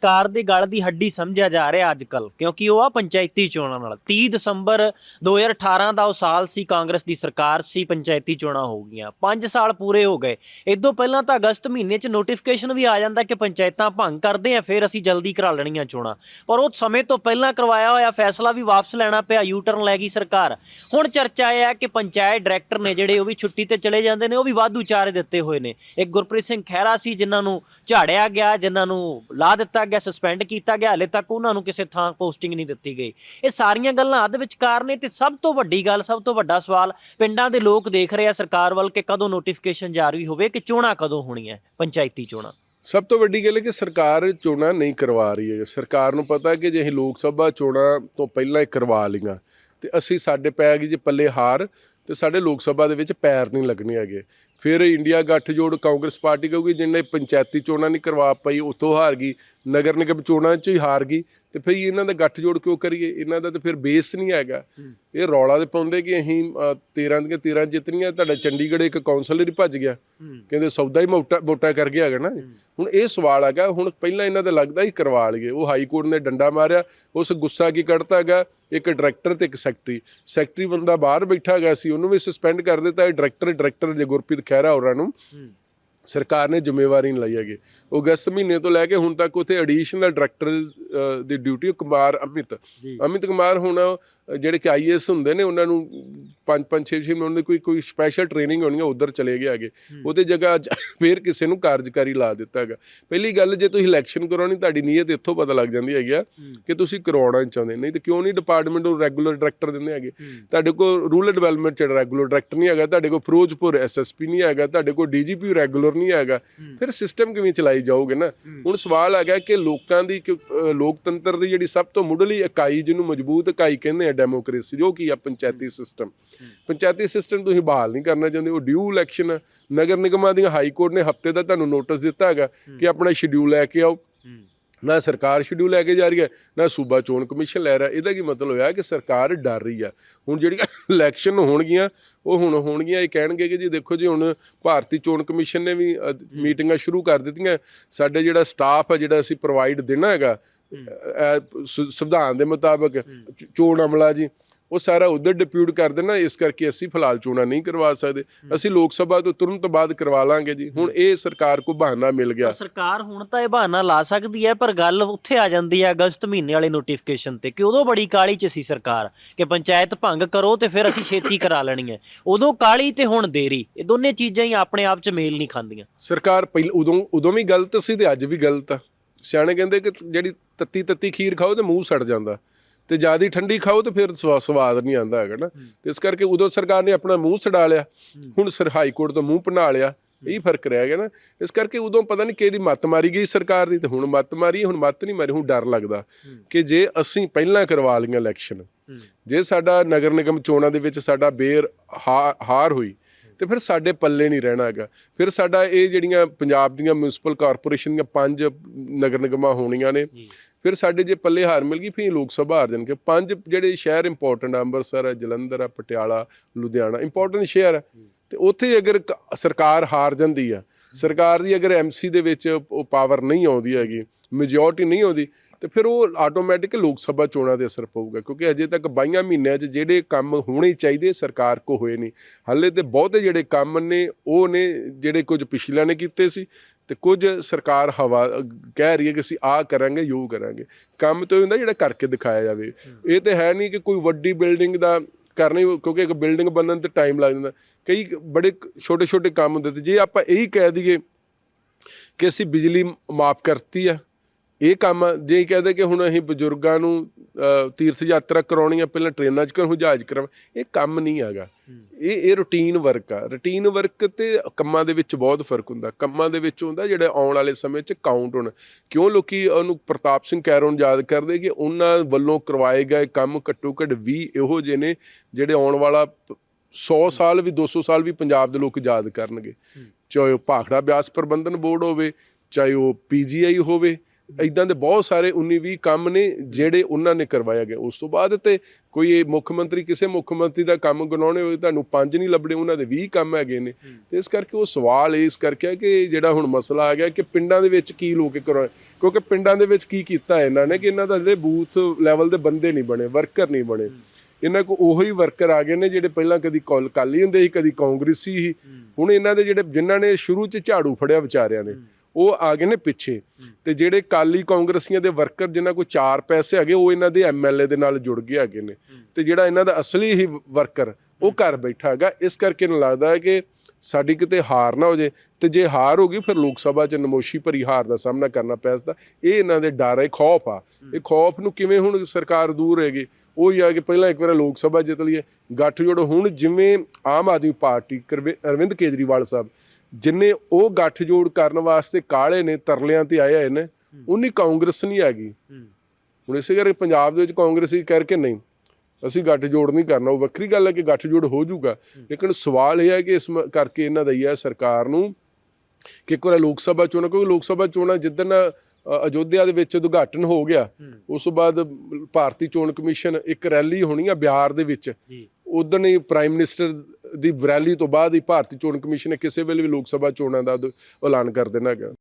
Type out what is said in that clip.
ਕਾਰ ਦੀ ਗਲ ਦੀ ਹੱਡੀ ਸਮਝਿਆ ਜਾ ਰਿਹਾ ਅੱਜ ਕੱਲ ਕਿਉਂਕਿ ਉਹ ਆ ਪੰਚਾਇਤੀ ਚੋਣਾਂ ਨਾਲ। 30 ਦਸੰਬਰ 2018 ਦਾ ਉਹ ਸਾਲ ਸੀ ਕਾਂਗਰਸ ਦੀ ਸਰਕਾਰ ਸੀ, ਪੰਚਾਇਤੀ ਚੋਣਾਂ ਹੋ ਗਈਆਂ। 5 ਸਾਲ ਪੂਰੇ ਹੋ ਗਏ। ਇਦੋਂ ਪਹਿਲਾਂ ਤਾਂ ਅਗਸਤ ਮਹੀਨੇ 'ਚ ਨੋਟੀਫਿਕੇਸ਼ਨ ਵੀ ਆ ਜਾਂਦਾ ਕਿ ਪੰਚਾਇਤਾਂ ਭੰਗ ਕਰਦੇ ਆ, ਫਿਰ ਅਸੀਂ ਜਲਦੀ ਕਰਾ ਲੈਣੀਆਂ ਚੋਣਾਂ। ਪਰ ਉਹ ਸਮੇਂ ਤੋਂ ਪਹਿਲਾਂ ਕਰਵਾਇਆ ਹੋਇਆ ਫੈਸਲਾ ਵੀ ਵਾਪਸ ਲੈਣਾ ਪਿਆ ਯੂ ਟਰਨ ਲੈ ਗਈ ਸਰਕਾਰ। ਹੁਣ ਚਰਚਾ ਇਹ ਹੈ ਕਿ ਪੰਚਾਇਤ ਡਾਇਰੈਕਟਰ ਨੇ ਜਿਹੜੇ ਉਹ ਵੀ ਛੁੱਟੀ ਤੇ ਚਲੇ ਜਾਂਦੇ ਨੇ, ਉਹ ਵੀ ਵਾਧੂ ਚਾਰੇ ਦਿੱਤੇ ਹੋਏ ਨੇ। ਇੱਕ ਗੁਰਪ੍ਰੀਤ ਸਿੰਘ ਖਹਿਰਾ ਸੀ, ਜਿਨ੍ਹਾਂ ਨੂੰ ਝਾੜਿਆ ਗਿਆ, ਜਿਨ੍ਹਾਂ ਨੂੰ ਲਾ ਦਿੱਤਾ ਗਿਆ ਸਸਪੈਂਡ ਕੀਤਾ ਗਿਆ, ਹਲੇ ਤੱਕ ਉਹਨਾਂ ਨੂੰ ਕਿਸੇ ਥਾਂ ਪੋਸਟਿੰਗ ਨਹੀਂ ਦਿੱਤੀ ਗਈ। ਇਹ ਸਾਰੀਆਂ ਗੱਲਾਂ ਅੱਧ ਵਿਚਕਾਰ ਨੇ ਤੇ ਸਭ ਤੋਂ ਵੱਡੀ ਗੱਲ, ਸਭ ਤੋਂ ਵੱਡਾ ਸਵਾਲ ਪਿੰਡਾਂ ਦੇ ਲੋਕ ਦੇਖ ਰਹੇ ਆ, ਸਰਕਾਰ ਵੱਲ ਕਿ ਕਦੋਂ ਨੋਟੀਫਿਕੇਸ਼ਨ ਜਾਰੀ ਹੋਵੇ, ਕਿ ਚੋਣਾਂ ਕਦੋਂ ਹੋਣੀਆਂ, ਪੰਚਾਇਤੀ ਚੋਣਾਂ। ਸਭ ਤੋਂ ਵੱਡੀ ਗੱਲ ਹੈ ਕਿ ਸਰਕਾਰ ਚੋਣਾਂ ਨਹੀਂ ਕਰਵਾ ਰਹੀ ਹੈ ਸਰਕਾਰ ਨੂੰ ਪਤਾ ਹੈ ਕਿ ਜੇ ਅਸੀਂ ਲੋਕ ਸਭਾ ਚੋਣਾਂ ਤੋਂ ਪਹਿਲਾਂ ਹੀ ਕਰਵਾ ਲਈਆਂ, ਤੇ ਅਸੀਂ ਸਾਡੇ ਪੈ ਗਈ ਜੇ ਪੱਲੇ ਹਾਰ ਤੇ ਸਾਡੇ ਲੋਕ ਸਭਾ ਦੇ ਵਿੱਚ ਪੈਰ ਨਹੀਂ ਲੱਗਣੇ ਹੈਗੇ। ਫਿਰ ਇੰਡੀਆ ਗੱਠਜੋੜ ਕਾਂਗਰਸ ਪਾਰਟੀ ਕਹੂਗੀ ਜਿਹਨੇ ਪੰਚਾਇਤੀ ਚੋਣਾਂ ਨਹੀਂ ਕਰਵਾ ਪਾਈ ਉਤੋਂ ਹਾਰ ਗਈ ਨਗਰ ਨਿਗਮ ਚੋਣਾਂ 'ਚ ਹੀ ਹਾਰ ਗਈ। ਤੇ ਫਿਰ ਇਹਨਾਂ ਦਾ ਗੱਠਜੋੜ ਕਿਉਂ ਕਰੀਏ? ਇਹਨਾਂ ਦਾ ਤਾਂ ਫਿਰ ਬੇਸ ਨਹੀਂ ਹੈਗਾ। ਇਹ ਰੌਲਾ ਦੇ ਪਾਉਂਦੇ ਕਿ ਅਸੀਂ ਅ, 13 ਦੀਆਂ 13 ਜਿੱਤਣੀਆਂ ਤੁਹਾਡਾ ਚੰਡੀਗੜ੍ਹ ਇੱਕ ਕਾਉਂਸਲਰ ਹੀ ਭੱਜ ਗਿਆ। ਕਹਿੰਦੇ ਸੌਦਾ ਹੀ ਮੋਟਾ ਮੋਟਾ ਕਰ ਗਿਆ ਹੈਗਾ ਨਾ ਹੁਣ ਇਹ ਸਵਾਲ ਹੈਗਾ ਹੁਣ ਪਹਿਲਾਂ ਇਹਨਾਂ ਦਾ ਲੱਗਦਾ ਹੀ ਕਰਵਾ ਲਈਏ। ਉਹ ਹਾਈ ਕੋਰਟ ਨੇ ਡੰਡਾ ਮਾਰਿਆ ਉਸ ਗੁੱਸਾ ਕੀ ਕੱਢਤਾ ਹੈਗਾ? ਇੱਕ ਡਾਇਰੈਕਟਰ ਤੇ ਇੱਕ ਸੈਕਟਰੀ। ਸੈਕਟਰੀ ਬੰਦਾ ਬਾਹਰ ਬੈਠਾ ਹੈਗਾ ਸੀ ਉਹਨੂੰ ਵੀ ਸਸਪੈਂਡ ਕਰ ਦਿੱਤਾ ਇਹ ਡਾਇਰੈਕਟਰ ਡਾਇਰੈਕਟਰ ਜੇ ਗੁਰਪ੍ਰੀਤ ਖਹਿਰਾ ਹੋਰਾਂ ਨੂੰ ਸਰਕਾਰ ਨੇ ਜ਼ਿੰਮੇਵਾਰੀ ਨਹੀਂ ਲਈ ਹੈਗੀ। ਅਗਸਤ ਮਹੀਨੇ ਤੋਂ ਲੈ ਕੇ ਹੁਣ ਤੱਕ ਉਥੇ ਐਡੀਸ਼ਨਲ ਡਾਇਰੈਕਟਰ ਦੀ ਡਿਊਟੀ ਕੁਮਾਰ ਅਮਿਤ। ਅਮਿਤ ਕੁਮਾਰ ਹੁਣ ਜਿਹੜੇ ਕਿ ਆਈਐਸ ਹੁੰਦੇ ਨੇ ਉਹਨਾਂ ਨੂੰ 5 5 6 6 ਮਹੀਨੇ ਕੋਈ ਕੋਈ ਸਪੈਸ਼ਲ ਟ੍ਰੇਨਿੰਗ ਹੋਣੀ ਹੈ ਉਧਰ ਚਲੇ ਗਏ ਹੈਗੇ ਉਹਦੇ ਜਗ੍ਹਾ ਫੇਰ ਕਿਸੇ ਨੂੰ ਕਾਰਜਕਾਰੀ ਲਾ ਦਿੱਤਾ ਹੈਗਾ। ਪਹਿਲੀ ਗੱਲ ਜੇ ਤੁਸੀਂ ਇਲੈਕਸ਼ਨ ਕਰਾਉਣੀ ਤੁਹਾਡੀ ਨੀਅਤ ਇੱਥੋਂ ਪਤਾ ਲੱਗ ਜਾਂਦੀ ਹੈਗੀ ਆ ਕਿ ਤੁਸੀਂ ਕਰਵਾਉਣਾ ਨਹੀਂ ਚਾਹੁੰਦੇ ਨਹੀਂ ਤੇ ਕਿਉਂ ਨਹੀਂ ਡਿਪਾਰਟਮੈਂਟ ਨੂੰ ਰੈਗੂਲਰ ਡਾਇਰੈਕਟਰ ਦਿੰਦੇ ਹੈਗੇ? ਤੁਹਾਡੇ ਕੋਲ ਰੂਰਲ ਡਿਵੈਲਪਮੈਂਟ ਚ ਰੈਗੂਲਰ ਡਾਇਰੈਕਟਰ ਨਹੀਂ ਹੈਗਾ ਤੁਹਾਡੇ ਕੋਲ ਫਿਰੋਜ਼ਪੁਰ ਐਸਐਸਪੀ ਨਹੀਂ ਹੈਗਾ ਤੁਹਾਡੇ ਕੋਲ ਡੀਜੀਪੀ ਰੈਗੂਲਰ ਨਹੀਂ ਹੈਗਾ। ਫਿਰ ਸਿਸਟਮ ਕਿਵੇਂ ਚਲਾਈ ਜਾਓਗੇ ਨਾ? ਹੁਣ ਸਵਾਲ ਹੈਗਾ ਕਿ ਲੋਕਾਂ ਦੀ ਲੋਕਤੰਤਰ ਦੀ ਜਿਹੜੀ ਸਭ ਤੋਂ ਮੁੱਢਲੀ ਇਕਾਈ ਜਿਹਨੂੰ ਮਜ਼ਬੂਤ ਇਕਾਈ ਕਹਿੰਦੇ ਆ ਡੈਮੋਕ੍ਰੇਸੀ ਜੋ ਕੀ ਆ? ਪੰਚਾਇਤੀ ਸਿਸਟਮ ਪੰਚਾਇਤੀ ਸਿਸਟਮ ਤੁਸੀਂ ਬਹਾਲ ਨਹੀਂ ਕਰਨਾ ਚਾਹੁੰਦੇ ਉਹ ਡਿਊ ਇਲੈਕਸ਼ਨ ਨਗਰ ਨਿਗਮਾਂ ਦੀਆਂ ਹਾਈ ਕੋਰਟ ਨੇ ਹਫ਼ਤੇ ਦਾ ਤੁਹਾਨੂੰ ਨੋਟਿਸ ਦਿੱਤਾ ਹੈਗਾ ਕਿ ਆਪਣਾ ਸ਼ਡਿਊਲ ਲੈ ਕੇ ਆਓ। ਨਾ ਸਰਕਾਰ ਸ਼ਡਿਊਲ ਲੈ ਕੇ ਜਾ ਰਹੀ ਹੈ ਨਾ ਸੂਬਾ ਚੋਣ ਕਮਿਸ਼ਨ ਲੈ ਰਿਹਾ। ਇਹਦਾ ਕੀ ਮਤਲਬ ਹੋਇਆ ਕਿ ਸਰਕਾਰ ਡਰ ਰਹੀ ਆ। ਹੁਣ ਜਿਹੜੀਆਂ ਇਲੈਕਸ਼ਨ ਹੋਣਗੀਆਂ ਉਹ ਹੁਣ ਹੋਣਗੀਆਂ ਇਹ ਕਹਿਣਗੇ ਕਿ ਜੀ ਦੇਖੋ ਜੀ ਹੁਣ ਭਾਰਤੀ ਚੋਣ ਕਮਿਸ਼ਨ ਨੇ ਵੀ ਮੀਟਿੰਗਾਂ ਸ਼ੁਰੂ ਕਰ ਦਿੱਤੀਆਂ। ਸਾਡੇ ਜਿਹੜਾ ਸਟਾਫ ਹੈ ਜਿਹੜਾ ਅਸੀਂ ਪ੍ਰੋਵਾਈਡ ਦੇਣਾ ਹੈਗਾ ਸੰਵਿਧਾਨ ਦੇ ਮੁਤਾਬਕ ਚੋਣ ਅਮਲਾ ਜੀ ਉਹ ਸਾਰਾ ਉਧਰ ਡਿਪਿਊਟ ਕਰ ਦੇਣਾ ਇਸ ਕਰਕੇ ਅਸੀਂ ਫਿਲਹਾਲ ਚੋਣਾਂ ਨਹੀਂ ਕਰਵਾ ਸਕਦੇ। ਅਸੀਂ ਲੋਕ ਸਭਾ ਤੋਂ ਤੁਰੰਤ ਬਾਅਦ ਕਰਵਾ ਲਾਂਗੇ ਜੀ। ਹੁਣ ਇਹ ਸਰਕਾਰ ਕੋ ਬਹਾਨਾ ਮਿਲ ਗਿਆ। ਸਰਕਾਰ ਹੁਣ ਤਾਂ ਇਹ ਬਹਾਨਾ ਲਾ ਸਕਦੀ ਹੈ ਪਰ ਗੱਲ ਉੱਥੇ ਆ ਜਾਂਦੀ ਹੈ ਅਗਸਤ ਮਹੀਨੇ ਵਾਲੇ ਨੋਟੀਫਿਕੇਸ਼ਨ ਤੇ ਕਿ ਉਦੋਂ ਬੜੀ ਕਾਲੀ ਚ ਸੀ ਸਰਕਾਰ ਕਿ ਪੰਚਾਇਤ ਭੰਗ ਕਰੋ ਤੇ ਫਿਰ ਅਸੀਂ ਛੇਤੀ ਕਰਾ ਲੈਣੀ ਹੈ। ਉਦੋਂ ਕਾਲੀ ਤੇ ਹੁਣ ਦੇਰੀ। ਇਹ ਦੋਨੇ ਚੀਜ਼ਾਂ ਹੀ ਆਪਣੇ ਆਪ ਚ ਮੇਲ ਨਹੀਂ ਖਾਂਦੀਆਂ। ਸਰਕਾਰ ਪਹਿਲ ਉਦੋਂ ਉਦੋਂ ਵੀ ਗਲਤ ਸੀ ਤੇ ਅੱਜ ਵੀ ਗਲਤ ਆ। ਸਿਆਣੇ ਕਹਿੰਦੇ ਕਿ ਜਿਹੜੀ ਤੱਤੀ ਤੱਤੀ ਖੀਰ ਖਾਓ ਤੇ ਮੂੰਹ ਸੜ ਜਾਂਦਾ। ਤੇ ਜ਼ਿਆਦਾ ਠੰਡੀ ਖਾਓ ਤੇ ਫਿਰ ਸਵਾ- ਸਵਾਦ ਨਹੀਂ ਆਂਦਾ ਹੈਗਾ ਨਾ। ਤੇ ਇਸ ਕਰਕੇ ਉਦੋਂ ਸਰਕਾਰ ਨੇ ਆਪਣਾ ਮੂੰਹ ਸੜਾ ਲਿਆ। ਹੁਣ ਸਰ ਹਾਈ ਕੋਰਟ ਤੋਂ ਮੂੰਹ ਬਣਾ ਲਿਆ। ਇਹ ਫ਼ਰਕ ਰਹਿ ਗਿਆ ਨਾ। ਇਸ ਕਰਕੇ ਉਦੋਂ ਪਤਾ ਨਹੀਂ ਕਿਹੜੀ ਮੱਤ ਮਾਰੀ ਗਈ ਸਰਕਾਰ ਦੀ ਤੇ ਹੁਣ ਮੱਤ ਮਾਰੀ, ਹੁਣ ਮੱਤ ਨਹੀਂ ਮਾਰੀ, ਹੁਣ ਡਰ ਲੱਗਦਾ ਕਿ ਜੇ ਅਸੀਂ ਪਹਿਲਾਂ ਕਰਵਾ ਲਈਆਂ ਇਲੈਕਸ਼ਨ, ਜੇ ਸਾਡਾ ਨਗਰ ਨਿਗਮ ਚੋਣਾਂ ਦੇ ਵਿੱਚ ਸਾਡਾ ਬੇਰ ਹਾ- ਹਾਰ ਹੋਈ, ਤੇ ਫਿਰ ਸਾਡੇ ਪੱਲੇ ਨਹੀਂ ਰਹਿਣਾ ਹੈਗਾ। ਫਿਰ ਸਾਡਾ ਇਹ ਜਿਹੜੀਆਂ ਪੰਜਾਬ ਦੀਆਂ ਮਿਊਨਿਸਪਲ ਕਾਰਪੋਰੇਸ਼ਨ ਦੀਆਂ ਪੰਜ ਨਗਰ ਨਿਗਮਾਂ ਹੋਣੀਆਂ ਨੇ ਫਿਰ ਸਾਡੇ ਜੇ ਪੱਲੇ ਹਾਰ ਮਿਲ ਗਈ, ਫਿਰ ਲੋਕ ਸਭਾ ਹਾਰ ਜਾਣਗੇ। ਪੰਜ ਜਿਹੜੇ ਸ਼ਹਿਰ ਇੰਪੋਰਟੈਂਟ ਆ ਅੰਮ੍ਰਿਤਸਰ ਹੈ ਜਲੰਧਰ ਆ, ਪਟਿਆਲਾ, ਲੁਧਿਆਣਾ ਇੰਪੋਰਟੈਂਟ ਸ਼ਹਿਰ ਹੈ ਤੇ ਉੱਥੇ ਅਗਰ ਕ- ਸਰਕਾਰ ਹਾਰ ਜਾਂਦੀ ਆ, ਸਰਕਾਰ ਦੀ ਅਗਰ ਐਮਸੀ ਦੇ ਵਿੱਚ ਉਹ ਪਾਵਰ ਨਹੀਂ ਆਉਂਦੀ ਹੈਗੀ ਮੈਜੋਰਟੀ ਨਹੀਂ ਆਉਂਦੀ ਤੇ ਫਿਰ ਉਹ ਆਟੋਮੈਟਿਕ ਲੋਕ ਸਭਾ ਚੋਣਾਂ ਤੇ ਅਸਰ ਪਊਗਾ ਕਿਉਂਕਿ ਅਜੇ ਤੱਕ 22 ਮਹੀਨਿਆਂ 'ਚ ਜਿਹੜੇ ਕੰਮ ਹੋਣੇ ਚਾਹੀਦੇ ਸਰਕਾਰ ਕੋ ਹੋਏ ਨਹੀਂ ਹਾਲੇ ਤੇ ਬਹੁਤੇ ਜਿਹੜੇ ਕੰਮ ਨੇ ਉਹ ਨੇ ਜਿਹੜੇ ਕੁਝ ਪਿਛਲਿਆਂ ਨੇ ਕੀਤੇ ਸੀ ਤੇ ਕੁਝ ਸਰਕਾਰ ਹਵਾ ਕਹਿ ਰਹੀ ਹੈ ਕਿ ਅਸੀਂ ਆਹ ਕਰਾਂਗੇ ਯੋ ਕਰਾਂਗੇ ਕੰਮ ਤਾਂ ਹੁੰਦਾ ਜਿਹੜਾ ਕਰਕੇ ਦਿਖਾਇਆ ਜਾਵੇ ਇਹ ਤੇ ਹੈ ਨਹੀਂ ਕਿ ਕੋਈ ਵੱਡੀ ਬਿਲਡਿੰਗ ਦਾ ਕਰਨੀ ਕਿਉਂਕਿ ਇੱਕ ਬਿਲਡਿੰਗ ਬਣਨ ਤੇ ਟਾਈਮ ਲੱਗ ਜਾਂਦਾ ਕਈ ਬੜੇ ਛੋਟੇ ਛੋਟੇ ਕੰਮ ਹੁੰਦੇ ਤੇ ਜੇ ਆਪਾਂ ਇਹੀ ਕਹਿ ਦਈਏ ਕਿ ਅਸੀਂ ਬਿਜਲੀ ਮਾਫ ਕਰਤੀ ਆ ਇਹ ਕੰਮ। ਜੇ ਕਹਦੇ ਕਿ ਹੁਣ ਅਸੀਂ ਬਜ਼ੁਰਗਾਂ ਨੂੰ ਤੀਰਥ ਯਾਤਰਾ ਕਰਾਉਣੀ ਆ ਪਹਿਲਾਂ ਟ੍ਰੇਨਾਂ 'ਚ ਕਰਾਂ ਜਹਾਜ਼ ਕਰਾਂ ਇਹ ਕੰਮ ਨਹੀਂ ਹੈਗਾ। ਇਹ ਇਹ ਰੂਟੀਨ ਵਰਕ ਆ। ਰੂਟੀਨ ਵਰਕ ਤੇ ਕੰਮਾਂ ਦੇ ਵਿੱਚ ਬਹੁਤ ਫ਼ਰਕ ਹੁੰਦਾ। ਕੰਮਾਂ ਦੇ ਵਿੱਚ ਹੁੰਦਾ ਜਿਹੜਾ ਆਉਣ ਵਾਲੇ ਸਮੇਂ 'ਚ ਕਾਊਂਟ ਹੋਣਾ। ਕਿਉਂ ਲੋਕੀ ਉਹਨੂੰ ਪ੍ਰਤਾਪ ਸਿੰਘ ਕੈਰੋਂ ਯਾਦ ਕਰਦੇ ਕਿ ਉਹਨਾਂ ਵੱਲੋਂ ਕਰਵਾਏ ਗਏ ਕੰਮ ਘੱਟੋ ਘੱਟ 20 ਇਹੋ ਜਿਹੇ ਨੇ ਜਿਹੜੇ ਆਉਣ ਵਾਲਾ 100 ਸਾਲ ਵੀ 200 ਸਾਲ ਵੀ ਪੰਜਾਬ ਦੇ ਲੋਕ ਯਾਦ ਕਰਨਗੇ। ਚਾਹੇ ਉਹ ਭਾਖੜਾ ਬਿਆਸ ਪ੍ਰਬੰਧਨ ਬੋਰਡ ਹੋਵੇ ਚਾਹੇ ਉਹ ਪੀਜੀਆਈ ਹੋਵੇ ਇਦਾਂ ਦੇ ਬਹੁਤ ਸਾਰੇ 19 20 ਕੰਮ ਨੇ ਜਿਹੜੇ ਉਹਨਾਂ ਨੇ ਕਰਵਾਇਆ ਗਿਆ। ਉਸ ਤੋਂ ਬਾਅਦ ਤੇ ਕੋਈ ਇਹ ਮੁੱਖ ਮੰਤਰੀ ਕਿਸੇ ਮੁੱਖ ਮੰਤਰੀ ਦਾ ਕੰਮ ਗਣਾਉਣੇ ਹੋਏ ਤੁਹਾਨੂੰ ਪੰਜ ਨਹੀਂ ਲੱਭਣੇ ਉਹਨਾਂ ਦੇ 20 ਕੰਮ ਹੈਗੇ ਨੇ। ਤੇ ਇਸ ਕਰਕੇ ਉਹ ਸਵਾਲ ਇਸ ਕਰਕੇ ਹੈ ਕਿ ਜਿਹੜਾ ਹੁਣ ਮਸਲਾ ਆ ਗਿਆ ਕਿ ਪਿੰਡਾਂ ਦੇ ਵਿੱਚ ਕੀ ਲੋਕ ਕਰਵਾ ਕਿਉਂਕਿ ਪਿੰਡਾਂ ਦੇ ਵਿੱਚ ਕੀ ਕੀਤਾ ਇਹਨਾਂ ਨੇ ਕਿ ਇਹਨਾਂ ਦਾ ਜਿਹੜੇ ਬੂਥ ਲੈਵਲ ਦੇ ਬੰਦੇ ਨਹੀਂ ਬਣੇ ਵਰਕਰ ਨਹੀਂ ਬਣੇ। ਇਹਨਾਂ ਕੋ ਉਹੀ ਵਰਕਰ ਆ ਗਏ ਨੇ ਜਿਹੜੇ ਪਹਿਲਾਂ ਕਦੀ ਕਾਲ ਕਾਲੀ ਹੁੰਦੇ ਸੀ ਕਦੀ ਕਾਂਗਰਸੀ ਸੀ। ਹੁਣ ਇਹਨਾਂ ਦੇ ਜਿਹੜੇ ਜਿਨ੍ਹਾਂ ਨੇ ਸ਼ੁਰੂ 'ਚ ਝਾੜੂ ਫੜਿਆ ਵਿਚਾਰਿਆਂ ਨੇ। ਉਹ ਆ ਗਏ ਨੇ ਪਿੱਛੇ। ਤੇ ਜਿਹੜੇ ਕਾਲੀ ਕਾਂਗਰਸੀਆਂ ਦੇ ਵਰਕਰ ਜਿਨ੍ਹਾਂ ਕੋਲ ਚਾਰ ਪੈਸੇ ਹੈਗੇ, ਉਹ ਇਹਨਾਂ ਦੇ ਐਮਐਲਏ ਦੇ ਨਾਲ ਜੁੜ ਗਏ ਹੈਗੇ ਨੇ। ਤੇ ਜਿਹੜਾ ਇਹਨਾਂ ਦਾ ਅਸਲੀ ਹੀ ਵਰਕਰ, ਉਹ ਘਰ ਬੈਠਾ ਹੈਗਾ। ਇਸ ਕਰਕੇ ਨੂੰ ਲੱਗਦਾ ਹੈ ਕਿ ਸਾਡੀ ਕਿਤੇ ਹਾਰ ਨਾ ਹੋ ਜੇ ਤੇ ਜੇ ਹਾਰ ਹੋ ਗਈ, ਫਿਰ ਲੋਕ ਸਭਾ 'ਚ ਨਮੋਸ਼ੀ ਭਰੀ ਹਾਰ ਦਾ ਸਾਹਮਣਾ ਕਰਨਾ ਪੈ ਸਕਦਾ। ਇਹ ਇਹਨਾਂ ਦੇ ਡਰ ਹੈ ਖੌਫ ਆ। ਇਹ ਖੌਫ ਨੂੰ ਕਿਵੇਂ ਹੁਣ ਸਰਕਾਰ ਦੂਰ ਹੈਗੀ? ਉਹ ਹੀ ਆ ਕਿ ਪਹਿਲਾਂ ਇੱਕ ਵਾਰ ਲੋਕ ਸਭਾ ਜਿੱਤ ਲਈਏ, ਗੱਠਜੋੜ ਹੁਣ ਜਿਵੇਂ ਆਮ ਆਦਮੀ ਪਾਰਟੀ, ਕਰਵੇ- ਅਰਵਿੰਦ ਕੇਜਰੀਵਾਲ ਸਾਹਿਬ ਜਿਨੇ ਉਹ ਗੱਠਜੋੜ ਕਰਨ ਵਾਸਤੇ ਕਾਲੇ ਨੇ ਤਰਲਿਆਂ ਤੇ ਆਏ ਹੋਏ ਨੇ ਉਨੀ ਕਾਂਗਰਸ ਨਹੀਂ ਹੈਗੀ। ਹੁਣ ਇਸੇ ਕਰਕੇ ਪੰਜਾਬ ਦੇ ਵਿੱਚ ਕਾਂਗਰਸੀ ਕਰਕੇ ਨਹੀਂ ਅਸੀਂ ਗੱਠਜੋੜ ਨਹੀਂ ਕਰਨਾ। ਉਹ ਵੱਖਰੀ ਗੱਲ ਹੈ ਕਿ ਗੱਠਜੋੜ ਹੋ ਜਾਊਗਾ। ਲੇਕਿਨ ਸਵਾਲ ਇਹ ਹੈ ਕਿ ਇਸ ਕਰਕੇ ਇਹਨਾਂ ਦਾ ਹੀ ਹੈ ਸਰਕਾਰ ਨੂੰ ਕਿ ਇੱਕ ਵਾਰ ਲੋਕ ਸਭਾ ਚੋਣਾਂ ਕਿਉਂਕਿ ਲੋਕ ਸਭਾ ਚੋਣਾਂ ਜਿੱਦਣ ਅਯੋਧਿਆ ਦੇ ਵਿੱਚ ਉਦਘਾਟਨ ਹੋ ਗਿਆ ਉਸ ਤੋਂ ਬਾਅਦ ਭਾਰਤੀ ਚੋਣ ਕਮਿਸ਼ਨ ਇੱਕ ਰੈਲੀ ਹੋਣੀ ਆ ਬਿਹਾਰ ਦੇ ਵਿੱਚ। ਉਦੋਂ ਹੀ ਪ੍ਰਾਈਮ ਮਿਨਿਸਟਰ ਦੀ ਵਰੈਲੀ ਤੋਂ ਬਾਅਦ ਹੀ ਭਾਰਤੀ ਚੋਣ ਕਮਿਸ਼ਨ ਨੇ ਕਿਸੇ ਵੇਲੇ ਵੀ ਲੋਕ ਸਭਾ ਚੋਣਾਂ ਦਾ ਐਲਾਨ ਕਰ ਦੇਣਾ ਹੈਗਾ।